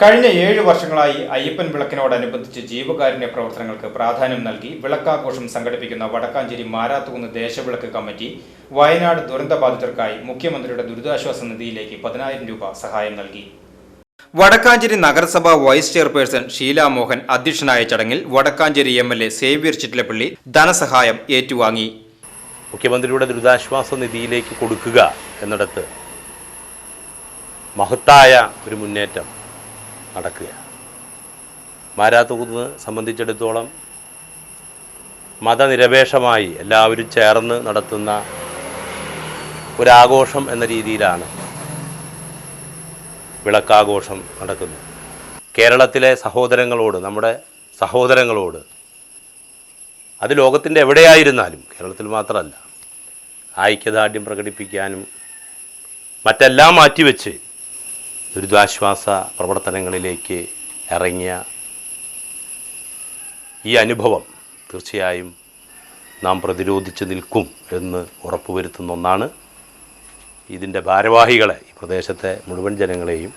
കഴിഞ്ഞ ഏഴ് വർഷങ്ങളായി അയ്യപ്പൻ വിളക്കിനോടനുബന്ധിച്ച് ജീവകാരുണ്യ പ്രവർത്തനങ്ങൾക്ക് പ്രാധാന്യം നൽകി വിളക്കാഘോഷം സംഘടിപ്പിക്കുന്ന വടക്കാഞ്ചേരി മാരാത്തുകുന്ന് ദേശവിളക്ക് കമ്മിറ്റി വയനാട് ദുരന്തബാധിതർക്കായി മുഖ്യമന്ത്രിയുടെ ദുരിതാശ്വാസ നിധിയിലേക്ക് പതിനായിരം രൂപ സഹായം നൽകി. വടക്കാഞ്ചേരി നഗരസഭാ വൈസ് ചെയർപേഴ്സൺ ഷീല മോഹൻ അധ്യക്ഷനായ ചടങ്ങിൽ Vadakkanchery M L A Xavier Chittilappally ധനസഹായം ഏറ്റുവാങ്ങി. മുഖ്യമന്ത്രിയുടെ ദുരിതാശ്വാസ നിധിയിലേക്ക് കൊടുക്കുക എന്നിടത്ത് മഹത്തായ ഒരു മുന്നേറ്റം. നടക്കുക. മാരാത്തുകുന്ന് സംബന്ധിച്ചിടത്തോളം മതനിരപേക്ഷമായി എല്ലാവരും ചേർന്ന് നടത്തുന്ന ഒരാഘോഷം എന്ന രീതിയിലാണ് വിളക്കാഘോഷം നടക്കുന്നത്. കേരളത്തിലെ സഹോദരങ്ങളോട് നമ്മുടെ സഹോദരങ്ങളോട് അത് ലോകത്തിന്റെ എവിടെയായിരുന്നാലും കേരളത്തിൽ മാത്രമല്ല ഐക്യദാർഢ്യം പ്രകടിപ്പിക്കാനും മറ്റെല്ലാം മാറ്റിവെച്ച് ദുരിതാശ്വാസ പ്രവർത്തനങ്ങളിലേക്ക് ഇറങ്ങിയ ഈ അനുഭവം തീർച്ചയായും നാം പ്രതിരോധിച്ച് നിൽക്കും എന്ന് ഉറപ്പുവരുത്തുന്ന ഒന്നാണ്. ഇതിന്റെ ഭാരവാഹികളെ ഈ പ്രദേശത്തെ മുഴുവൻ ജനങ്ങളെയും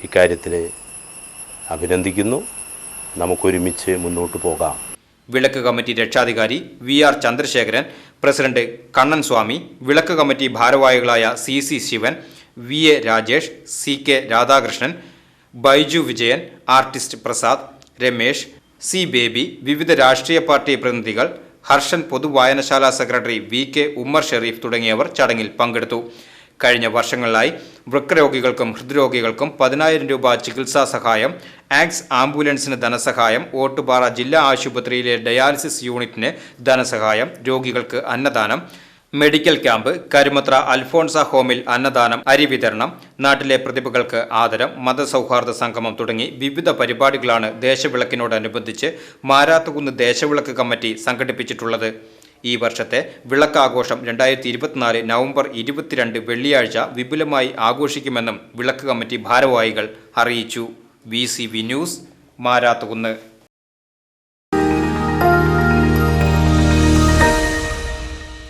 ഇക്കാര്യത്തിൽ അഭിനന്ദിക്കുന്നു. നമുക്കൊരുമിച്ച് മുന്നോട്ട് പോകാം. വിളക്ക് കമ്മിറ്റി രക്ഷാധികാരി V R Chandrasekharan president Kannan Swami വിളക്ക് കമ്മിറ്റി ഭാരവാഹികളായ C C Sivan V A Rajesh C K Radhakrishnan Baiju Vijayan artist Prasad Ramesh C Baby വിവിധ രാഷ്ട്രീയ പാർട്ടി പ്രതിനിധികൾ Harshan പൊതുവായനശാല secretary V K Ummer Sherif തുടങ്ങിയവർ ചടങ്ങിൽ പങ്കെടുത്തു. കഴിഞ്ഞ വർഷങ്ങളിലായി വൃക്കരോഗികൾക്കും ഹൃദ്രോഗികൾക്കും പതിനായിരം രൂപ ചികിത്സാ സഹായം ആക്സ് ആംബുലൻസിന് ധനസഹായം ഓട്ടുപാറ ജില്ലാ ആശുപത്രിയിലെ ഡയാലിസിസ് യൂണിറ്റിന് ധനസഹായം രോഗികൾക്ക് അന്നദാനം മെഡിക്കൽ ക്യാമ്പ് കരുമത്ര അൽഫോൺസ ഹോമിൽ അന്നദാനം അരി വിതരണം നാട്ടിലെ പ്രതിഭകൾക്ക് ആദരം മതസൗഹാർദ്ദ സംഗമം തുടങ്ങി വിവിധ പരിപാടികളാണ് ദേശവിളക്കിനോടനുബന്ധിച്ച് മാരാത്തുകുന്ന് ദേശവിളക്ക് കമ്മിറ്റി സംഘടിപ്പിച്ചിട്ടുള്ളത്. ഈ വർഷത്തെ വിളക്കാഘോഷം രണ്ടായിരത്തി ഇരുപത്തിനാല് നവംബർ ഇരുപത്തിരണ്ട് വെള്ളിയാഴ്ച വിപുലമായി ആഘോഷിക്കുമെന്നും വിളക്ക് കമ്മിറ്റി ഭാരവാഹികൾ അറിയിച്ചു. V C V news Marathukunnu.